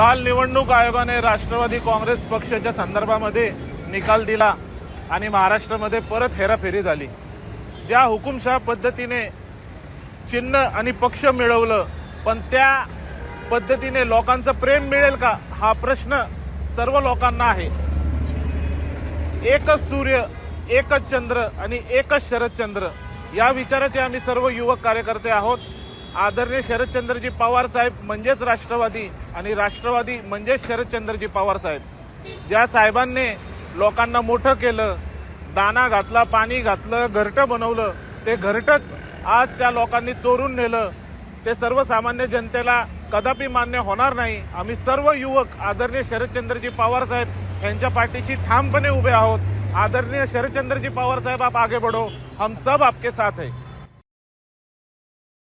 काल निवडणूक आयोगाने राष्ट्रवादी काँग्रेस पक्षाच्या संदर्भामध्ये निकाल दिला आणि महाराष्ट्रामध्ये परत हेराफेरी झाली. ज्या हुकुमशहा पद्धतीने चिन्ह आणि पक्ष मिळवलं पण त्या पद्धतीने लोकांचं प्रेम मिळेल का? हा प्रश्न सर्व लोकांना आहे. एकच सूर्य एकच चंद्र आणि एकच शरदचंद्र या विचाराचे आम्ही सर्व युवक कार्यकर्ते आहोत. आदरणीय शरदचंद्रजी पवार साहेब म्हणजेच राष्ट्रवादी आणि राष्ट्रवादी म्हणजेच शरदचंद्रजी पवार साहेब. ज्या साहेबांनी लोकांना मोठं केलं दाना घातला पाणी घातलं घरटं बनवलं. ते घरटंच आज त्या लोकांनी चोरून नेलं. ते सर्वसामान्य जनतेला कदापि मान्य होणार नाही. आम्ही सर्व युवक आदरणीय शरदचंद्रजी पवार साहेब यांच्या पाठीशी ठामपणे उभे आहोत. आदरणीय शरदचंद्रजी पवार साहेब आप आगे बढ़ो. हम सब आपके साथ आहे